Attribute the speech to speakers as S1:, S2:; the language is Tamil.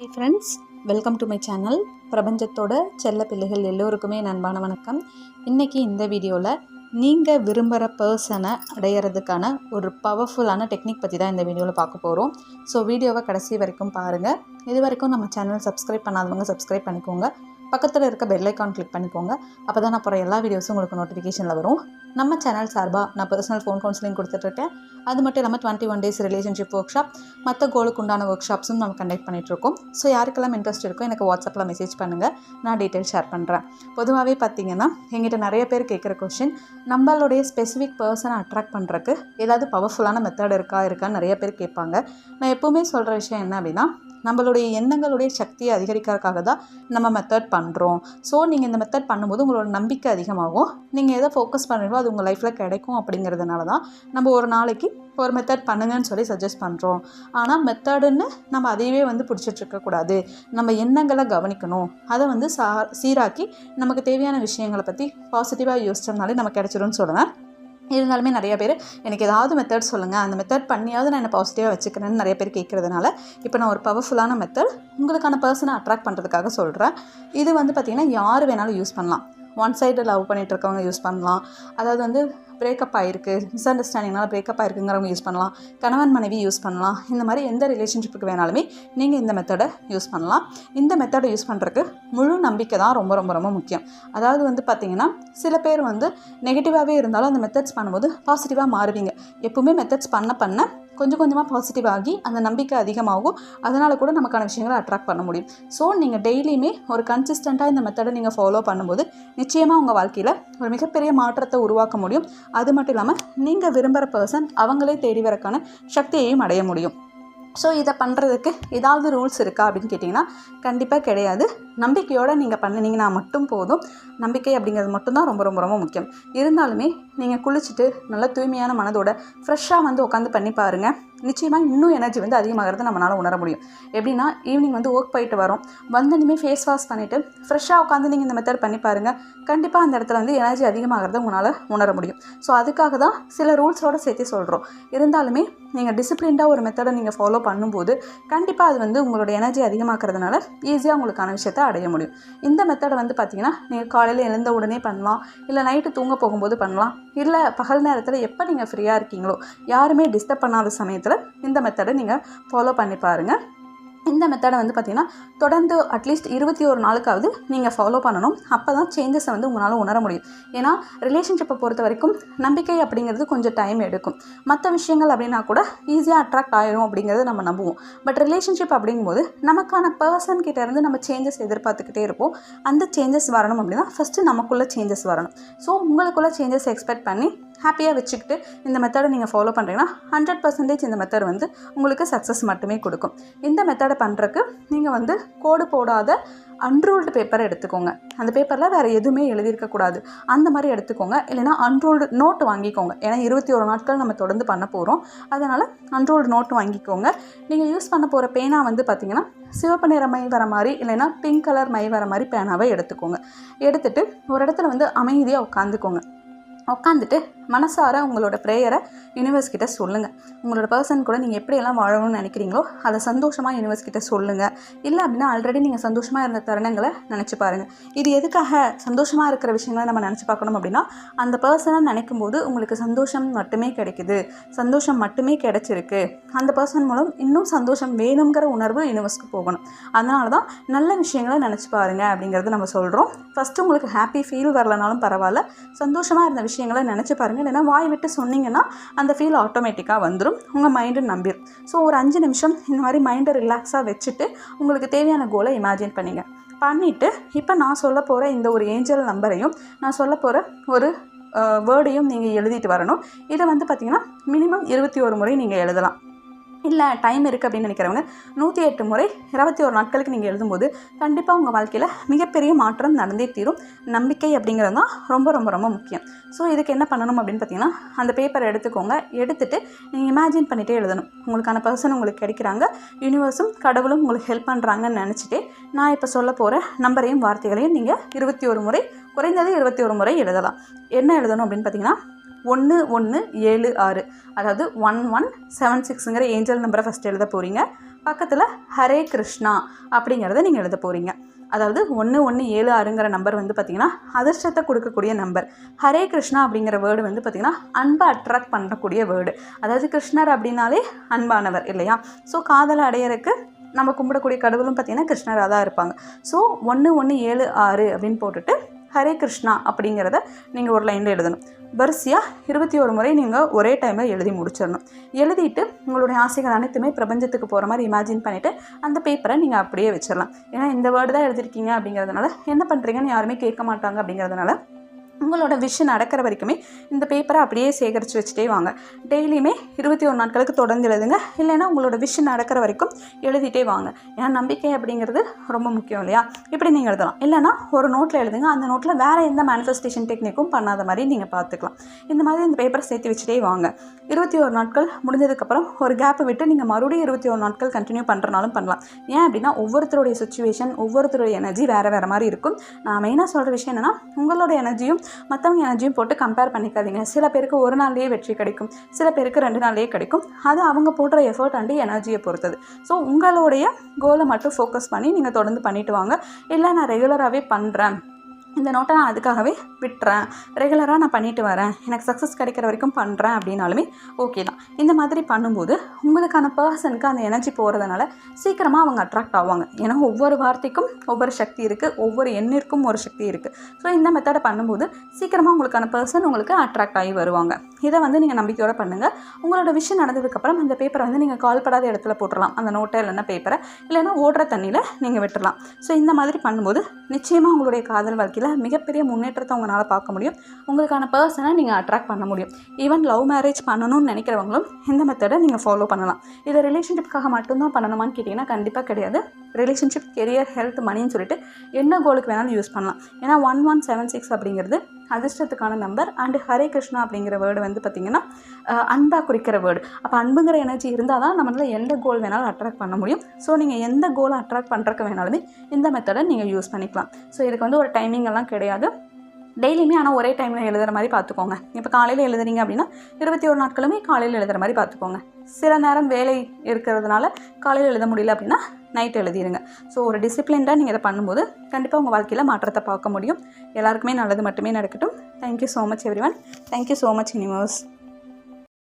S1: Hey friends welcome to my channel பிரபஞ்சத்தோட செல்ல பிள்ளைகள் எல்லோருக்குமே நண்பான வணக்கம். இன்றைக்கி இந்த வீடியோவில் நீங்கள் விரும்புகிற பர்சனை அடையிறதுக்கான ஒரு பவர்ஃபுல்லான டெக்னிக் பற்றி தான் இந்த வீடியோவில் பார்க்க போகிறோம் ஸோ வீடியோவை கடைசி வரைக்கும் பாருங்கள் இது வரைக்கும் நம்ம சேனல் சப்ஸ்கிரைப் பண்ணாதவங்க சப்ஸ்கிரைப் பண்ணிக்கோங்க. பக்கத்தில் இருக்க பெல்லைக்கான் கிளிக் பண்ணிக்கோங்க. அப்போ தான் நான் போகிற எல்லா வீடியோஸும் உங்களுக்கு நோட்டிஃபிகேஷனில் வரும். நம்ம சேனல் சார்பாக நான் பர்சனல் ஃபோன் கவுன்சிலிங் கொடுத்துட்ருக்கேன் அது மட்டும் இல்லாமல் twenty one days relationship workshop மற்ற கோலுக்கு உண்டான ஒர்க் ஷாப்ஸும் நம்ம கண்டக்ட் பண்ணிகிட்ருக்கோம் ஸோ யாருக்கெல்லாம் இன்ட்ரெஸ்ட் இருக்கோ எனக்கு வாட்ஸ்அப்பில் மெசேஜ் பண்ணுங்கள் நான் டீட்டெயில் ஷேர் பண்ணுறேன் பொதுவாகவே பார்த்தீங்கன்னா எங்கிட்ட நிறைய பேர் கேட்குற கொஷின் நம்மளுடைய ஸ்பெசிஃபிக் பர்சனை அட்ராக்ட் பண்ணுறக்கு ஏதாவது பவர்ஃபுல்லான மெத்தட் இருக்கா இருக்கான்னு நிறைய பேர் கேட்பாங்க. நான் எப்போவுமே சொல்கிற விஷயம் என்ன அப்படின்னா நம்மளுடைய எண்ணங்களுடைய சக்தியை அதிகரிக்கிறதுக்காக தான் நம்ம மெத்தட் பண்ணுறோம் ஸோ நீங்கள் இந்த மெத்தட் பண்ணும்போது உங்களோட நம்பிக்கை அதிகமாகும். நீங்கள் எதை ஃபோக்கஸ் பண்ணுறீங்களோ அது உங்கள் லைஃப்பில் கிடைக்கும் அப்படிங்கிறதுனால தான் நம்ம ஒரு நாளைக்கு ஒரு மெத்தட் பண்ணுங்கன்னு சொல்லி சஜஸ்ட் பண்ணுறோம் ஆனால் மெத்தடுன்னு நம்ம அதையவே வந்து பிடிச்சிட்டு இருக்கக்கூடாது நம்ம எண்ணங்களை கவனிக்கணும். அதை வந்து சா சீராக்கி நமக்கு தேவையான விஷயங்களை பற்றி பாசிட்டிவாக யோசிச்சோம்னாலே நம்ம கிடச்சிரும்னு சொல்லுவேன். இருந்தாலுமே நிறைய பேர் எனக்கு ஏதாவது மெத்தட் சொல்லுங்கள் அந்த மெத்தட் பண்ணியாவது நான் என்ன பாசிட்டிவாக வச்சுக்கிறேன்னு நிறைய பேர் கேட்குறதுனால இப்போ நான் ஒரு பவர்ஃபுல்லான மெத்தட் உங்களுக்கான பர்சனை அட்ராக்ட் பண்ணுறதுக்காக சொல்கிறேன் இது வந்து பார்த்திங்கன்னா யார் வேணாலும் யூஸ் பண்ணலாம். ஒன் சைடு லவ் பண்ணிட்டு இருக்கவங்க யூஸ் பண்ணலாம். அதாவது வந்து பிரேக்கப் ஆகிருக்கு மிஸ் அண்டர்ஸ்டாண்டிங்னால பிரேக்கப் ஆகிருக்குங்கிறவங்க யூஸ் பண்ணலாம். கணவன் மனைவி யூஸ் பண்ணலாம். இந்த மாதிரி எந்த ரிலேஷன்ஷிப்புக்கு வேணாலுமே நீங்கள் இந்த மெத்தடை யூஸ் பண்ணலாம். இந்த மெத்தடை யூஸ் பண்ணுறதுக்கு முழு நம்பிக்கை தான் ரொம்ப ரொம்ப ரொம்ப முக்கியம். அதாவது வந்து பார்த்திங்கன்னா சில பேர் வந்து நெகட்டிவாகவே இருந்தாலும் அந்த மெத்தட்ஸ் பண்ணும்போது பாசிட்டிவாக மாறுவீங்க. எப்பவுமே மெத்தட்ஸ் பண்ண பண்ண கொஞ்சம் கொஞ்சமாக பாசிட்டிவ் ஆகி அந்த நம்பிக்கை அதிகமாகும். அதனால் கூட நமக்கான விஷயங்களை அட்ராக்ட் பண்ண முடியும். ஸோ நீங்கள் டெய்லியுமே ஒரு கன்சிஸ்டண்ட்டாக இந்த மெத்தடை நீங்கள் ஃபாலோ பண்ணும்போது நிச்சயமாக உங்கள் வாழ்க்கையில் ஒரு மிகப்பெரிய மாற்றத்தை உருவாக்க முடியும். அது மட்டும் இல்லாமல் நீங்கள் விரும்புகிற பர்சன் அவங்களே தேடி வரக்கான சக்தியையும் அடைய முடியும். ஸோ இதை பண்ணுறதுக்கு ஏதாவது ரூல்ஸ் இருக்கா அப்படின்னு கேட்டிங்கன்னா கண்டிப்பாக கிடையாது. நம்பிக்கையோடு நீங்கள் பண்ணினீங்கன்னா மட்டும் போதும். நம்பிக்கை அப்படிங்கிறது மட்டும்தான் ரொம்ப ரொம்ப ரொம்ப முக்கியம். இருந்தாலுமே நீங்கள் குளிச்சுட்டு நல்ல தூய்மையான மனதோட ஃப்ரெஷ்ஷாக வந்து உட்காந்து பண்ணி பாருங்கள் நிச்சயமாக இன்னும் எனர்ஜி வந்து அதிகமாகிறது நம்மளால் உணர முடியும். எப்படின்னா ஈவினிங் வந்து ஒர்க் போயிட்டு வரோம். வந்தனுமே ஃபேஸ் வாஷ் பண்ணிவிட்டு ஃப்ரெஷ்ஷாக உட்காந்து நீங்கள் இந்த மெத்தட் பண்ணி பாருங்கள் கண்டிப்பாக அந்த இடத்துல வந்து எனர்ஜி அதிகமாகிறத உங்களால் உணர முடியும். ஸோ அதுக்காக தான் சில ரூல்ஸோடு சேர்த்து சொல்கிறோம் இருந்தாலுமே நீங்கள் டிசிப்ளின்டாக ஒரு மெத்தடை நீங்கள் ஃபாலோ பண்ணும்போது கண்டிப்பாக அது வந்து உங்களோட எனர்ஜி அதிகமாக்கிறதுனால ஈஸியாக உங்களுக்கான விஷயத்தை அடைய முடியும். இந்த மெத்தடை வந்து பார்த்திங்கன்னா நீங்கள் காலையில் எழுந்த உடனே பண்ணலாம். இல்லை நைட்டு தூங்க போகும்போது பண்ணலாம். இல்லை பகல் நேரத்தில் எப்போ நீங்கள் ஃப்ரீயாக இருக்கீங்களோ யாருமே டிஸ்டர்ப் பண்ணாத சமயத்தில் இந்த மெத்தடை நீங்கள் ஃபாலோ பண்ணி பாருங்கள் இந்த மெத்தடை வந்து பார்த்திங்கன்னா தொடர்ந்து அட்லீஸ்ட் இருபத்தி ஒரு நாளுக்காவது நீங்கள் ஃபாலோ பண்ணணும். அப்போ தான் சேஞ்சஸை வந்து உங்களால் உணர முடியும். ஏன்னா ரிலேஷன்ஷிப்பை பொறுத்த வரைக்கும் நம்பிக்கை அப்படிங்கிறது கொஞ்சம் டைம் எடுக்கும். மற்ற விஷயங்கள் அப்படின்னா கூட ஈஸியாக அட்ராக்ட் ஆயிரும் அப்படிங்கிறத நம்ம நம்புவோம். பட் ரிலேஷன்ஷிப் அப்படிங்கும்போது நமக்கான பர்சன் கிட்டேருந்து நம்ம சேஞ்சஸ் எதிர்பார்த்துக்கிட்டே இருப்போம். அந்த சேஞ்சஸ் வரணும் அப்படின்னா ஃபஸ்ட்டு நமக்குள்ளே சேஞ்சஸ் வரணும். ஸோ உங்களுக்குள்ளே சேஞ்சஸ் எக்ஸ்பெக்ட் பண்ணி ஹாப்பியாக வச்சுக்கிட்டு இந்த மெத்தடை நீங்கள் ஃபாலோ பண்ணுறீங்கன்னா ஹண்ட்ரட் பர்சன்டேஜ் இந்த மெத்தட் வந்து உங்களுக்கு சக்ஸஸ் மட்டுமே கொடுக்கும். இந்த மெத்தடை பண்ணுறக்கு நீங்கள் வந்து கோடு போடாத அன்ரோல்டு பேப்பரை எடுத்துக்கோங்க. அந்த பேப்பரில் வேறு எதுவுமே எழுதியிருக்கக்கூடாது அந்த மாதிரி எடுத்துக்கோங்க. இல்லைனா அன்ரோல்டு நோட் வாங்கிக்கோங்க. ஏன்னா இருபத்தி ஒரு நாட்கள் நம்ம தொடர்ந்து பண்ண போகிறோம் அதனால் அன்ரோல்டு நோட் வாங்கிக்கோங்க. நீங்கள் யூஸ் பண்ண போகிற பேனா வந்து பார்த்திங்கன்னா சிவப்பு நிற மை வர மாதிரி இல்லைனா பிங்க் கலர் மை வர மாதிரி பேனாவை எடுத்துக்கோங்க. எடுத்துகிட்டு ஒரு இடத்துல வந்து அமைதியாக உட்காந்துக்கோங்க. உட்காந்துட்டு மனசார உங்களோட ப்ரேயரை யூனிவர்ஸ் கிட்ட சொல்லுங்கள் உங்களோட பர்சன் கூட நீங்கள் எப்படியெல்லாம் வாழணும்னு நினைக்கிறீங்களோ அதை சந்தோஷமாக யூனிவர்ஸ் கிட்ட சொல்லுங்கள் இல்லை அப்படின்னா ஆல்ரெடி நீங்கள் சந்தோஷமாக இருந்த தருணங்களை நினச்சி பாருங்கள் இது எதுக்காக சந்தோஷமாக இருக்கிற விஷயங்களை நம்ம நினச்சி பார்க்கணும் அப்படின்னா அந்த பர்சனை நினைக்கும் போது உங்களுக்கு சந்தோஷம் மட்டுமே கிடைக்குது. சந்தோஷம் மட்டுமே கிடைச்சிருக்கு. அந்த பர்சன் மூலம் இன்னும் சந்தோஷம் வேணுங்கிற உணர்வு யூனிவர்ஸ்க்கு போகணும். அதனால தான் நல்ல விஷயங்களை நினச்சி பாருங்கள் அப்படிங்கிறது நம்ம சொல்கிறோம் ஃபஸ்ட்டு உங்களுக்கு ஹாப்பி ஃபீல் வரலனாலும் பரவாயில்ல. சந்தோஷமாக இருந்த விஷயங்களை நினச்சி பாருங்கள் இல்லைன்னா வாய் விட்டு சொன்னீங்கன்னா அந்த ஃபீல் ஆட்டோமேட்டிக்காக வந்துடும் உங்கள் மைண்டு நம்பிடும் ஸோ ஒரு அஞ்சு நிமிஷம் இந்த மாதிரி மைண்டை ரிலாக்ஸாக வச்சுட்டு உங்களுக்கு தேவையான கோலை இமேஜின் பண்ணிங்க. பண்ணிவிட்டு இப்போ நான் சொல்ல போகிற இந்த ஒரு ஏஞ்சல் நம்பரையும் நான் சொல்ல போகிற ஒரு வேர்டையும் நீங்கள் எழுதிட்டு வரணும். இதை வந்து பார்த்திங்கன்னா மினிமம் இருபத்தி ஒரு முறை நீங்கள் எழுதலாம். இல்லை டைம் இருக்குது அப்படின்னு நினைக்கிறவங்க நூற்றி எட்டு முறை இருபத்தி ஒரு நாட்களுக்கு நீங்கள் எழுதும்போது கண்டிப்பாக உங்கள் வாழ்க்கையில் மிகப்பெரிய மாற்றம் நடந்தே தீரும். நம்பிக்கை அப்படிங்கிறது தான் ரொம்ப ரொம்ப ரொம்ப முக்கியம். ஸோ இதுக்கு என்ன பண்ணணும் அப்படின்னு பார்த்தீங்கன்னா அந்த பேப்பரை எடுத்துக்கோங்க. எடுத்துகிட்டு நீங்கள் இமேஜின் பண்ணிகிட்டே எழுதணும். உங்களுக்கான பர்சன் உங்களுக்கு கிடைக்கிறாங்க. யூனிவர்ஸும் கடவுளும் உங்களுக்கு ஹெல்ப் பண்ணுறாங்கன்னு நினச்சிட்டு நான் இப்போ சொல்ல போகிற நம்பரையும் வார்த்தைகளையும் நீங்கள் இருபத்தி ஒரு முறை குறைந்தது இருபத்தி ஒரு முறை எழுதலாம். என்ன எழுதணும் அப்படின்னு பார்த்தீங்கன்னா ஒன்று ஒன்று ஏழு ஆறு. அதாவது ஒன் ஒன் செவன் சிக்ஸுங்கிற ஏஞ்சல் நம்பரை ஃபஸ்ட் எழுத போகிறீங்க பக்கத்தில் ஹரே கிருஷ்ணா அப்படிங்கிறத நீங்கள் எழுத போகிறீங்க அதாவது ஒன்று ஒன்று ஏழு ஆறுங்கிற நம்பர் வந்து பார்த்திங்கன்னா அதிர்ஷ்டத்தை கொடுக்கக்கூடிய நம்பர் ஹரே கிருஷ்ணா அப்படிங்கிற வேர்டு வந்து பார்த்திங்கன்னா அன்பை அட்ராக்ட் பண்ணக்கூடிய வேர்டு அதாவது கிருஷ்ணர் அப்படின்னாலே அன்பானவர் இல்லையா? ஸோ காதலை அடையறதுக்கு நம்ம கும்பிடக்கூடிய கடவுளும் பார்த்திங்கன்னா கிருஷ்ணராக தான் இருப்பாங்க. ஸோ ஒன்று ஒன்று ஏழு ஆறு அப்படின்னு போட்டுட்டு ஹரே கிருஷ்ணா அப்படிங்கிறத நீங்கள் ஒரு லைனில் எழுதணும். வரிசையாக இருபத்தி ஒரு முறை நீங்கள் ஒரே டைமில் எழுதி முடிச்சிடணும். எழுதிட்டு உங்களுடைய ஆசைகள் அனைத்துமே பிரபஞ்சத்துக்கு போகிற மாதிரி இமேஜின் பண்ணிவிட்டு அந்த பேப்பரை நீங்கள் அப்படியே வச்சிடலாம். ஏன்னா இந்த வேர்டு தான் எழுதிருக்கீங்க அப்படிங்கிறதுனால என்ன பண்ணுறீங்கன்னு யாருமே கேட்க மாட்டாங்க அப்படிங்கிறதுனால உங்களோட விஷ் நடக்கிற வரைக்குமே இந்த பேப்பரை அப்படியே சேகரித்து வச்சுட்டே வாங்க. டெய்லியுமே இருபத்தி ஒரு நாட்களுக்கு தொடர்ந்து எழுதுங்க இல்லைன்னா உங்களோட விஷ் நடக்கிற வரைக்கும் எழுதிட்டே வாங்க. ஏன்னா நம்பிக்கை அப்படிங்கிறது ரொம்ப முக்கியம் இல்லையா? இப்படி நீங்கள் எழுதலாம். இல்லைன்னா ஒரு நோட்டில் எழுதுங்க. அந்த நோட்டில் வேறு எந்த மேனிஃபெஸ்டேஷன் டெக்னிக்கும் பண்ணாத மாதிரி நீங்கள் பார்த்துக்கலாம் இந்த மாதிரி இந்த பேப்பரை சேர்த்து வச்சுட்டே வாங்க. இருபத்தி ஒரு நாட்கள் முடிஞ்சதுக்கப்புறம் ஒரு கேப்பை விட்டு நீங்கள் மறுபடியும் இருபத்தி ஒரு நாட்கள் கண்டினியூ பண்ணுறனாலும் பண்ணலாம். ஏன் அப்படின்னா ஒவ்வொருத்தருடைய சுச்சுவேஷன் ஒவ்வொருத்தருடைய எனர்ஜி வேறு வேறு மாதிரி இருக்கும். நான் மெயினாக சொல்கிற விஷயம் என்னென்னா உங்களோட எனர்ஜியும் மற்றவங்க எனர்ஜியும் போட்டு கம்பேர் பண்ணிக்காதீங்க. சில பேருக்கு ஒரு நாள்லேயே வெற்றி கிடைக்கும். சில பேருக்கு ரெண்டு நாள்லேயே கிடைக்கும். அது அவங்க போடுற எஃபர்ட் அண்டு எனர்ஜியை பொறுத்தது. ஸோ உங்களுடைய கோலை மட்டும் ஃபோக்கஸ் பண்ணி நீங்கள் தொடர்ந்து பண்ணிட்டு வாங்க. இல்லை நான் ரெகுலராகவே பண்ணுறேன் இந்த நோட்டை நான் அதுக்காகவே விட்டுறேன். ரெகுலராக நான் பண்ணிட்டு வரேன். எனக்கு சக்ஸஸ் கிடைக்கிற வரைக்கும் பண்ணுறேன் அப்படின்னாலுமே ஓகே தான். இந்த மாதிரி பண்ணும்போது உங்களுக்கான பர்சனுக்கு அந்த எனர்ஜி போகிறதுனால சீக்கிரமாக அவங்க அட்ராக்ட் ஆவாங்க. ஏன்னா ஒவ்வொரு வார்த்தைக்கும் ஒவ்வொரு சக்தி இருக்குது ஒவ்வொரு எண்ணிற்கும் ஒரு சக்தி இருக்குது ஸோ இந்த மெத்தடை பண்ணும்போது சீக்கிரமாக உங்களுக்கான பர்சன் உங்களுக்கு அட்ராக்ட் ஆகி வருவாங்க. இதை வந்து நீங்கள் நம்பிக்கையோட பண்ணுங்கள் உங்களோட விஷயம் நடந்ததுக்கப்புறம் அந்த பேப்பரை வந்து நீங்கள் கால் படாத இடத்துல போட்டுடலாம் அந்த நோட்டை இல்லைன்னா பேப்பரை இல்லைன்னா ஓடுற தண்ணியில் நீங்கள் விட்டுடலாம் ஸோ இந்த மாதிரி பண்ணும்போது நிச்சயமாக உங்களுடைய காதல் வாழ்க்கையில் மிகப்பெரிய முன்னேற்றத்தை உங்களால் பார்க்க முடியும். உங்களுக்கான பர்சனை நீங்கள் அட்ராக்ட் பண்ண முடியும். ஈவன் லவ் மேரேஜ் பண்ணணும்னு நினைக்கிறவங்களும் இந்த மெத்தடை நீங்கள் ஃபாலோ பண்ணலாம். இதை ரிலேஷன்ஷிப்காக மட்டும்தான் பண்ணணுமான்னு கேட்டிங்கன்னா கண்டிப்பாக கிடையாது. ரிலேஷன்ஷிப் கெரியர் ஹெல்த் மணின்னு சொல்லிட்டு என்ன கோலுக்கு வேணாலும் யூஸ் பண்ணலாம். ஏன்னா ஒன் ஒன் செவன் சிக்ஸ் அப்படிங்கிறது அதிர்ஷ்டத்துக்கான நம்பர் அண்டு ஹரே கிருஷ்ணா அப்படிங்கிற வேர்டு வந்து பார்த்திங்கன்னா அன்பாக குறிக்கிற வேர்டு அப்போ அன்புங்கிற எனர்ஜி இருந்தால் தான் நம்மளால் எந்த கோல் வேணாலும் அட்ராக்ட் பண்ண முடியும். ஸோ நீங்கள் எந்த கோலை அட்ராக்ட் பண்ணுறக்கு வேணாலுமே இந்த மெத்தடை நீங்கள் யூஸ் பண்ணிக்கலாம். ஸோ இதுக்கு வந்து ஒரு டைமிங் எல்லாம் கிடையாது. டெய்லியுமே ஆனால் ஒரே டைமில் எழுதுகிற மாதிரி பார்த்துக்கோங்க இப்போ காலையில் எழுதுறீங்க அப்படின்னா இருபத்தி ஒரு நாட்களுமே காலையில் எழுதுகிற மாதிரி பார்த்துக்கோங்க சில நேரம் வேலை இருக்கிறதுனால காலையில் எழுத முடியல அப்படின்னா நைட் எழுதிடுங்க ஸோ ஒரு டிசிப்ளின்டாக நீங்கள் இதை பண்ணும்போது கண்டிப்பாக உங்கள் வாழ்க்கையில் மாற்றத்தை பார்க்க முடியும். எல்லாருக்குமே நல்லது மட்டுமே நடக்கட்டும். Thank you so much everyone thank you so much universe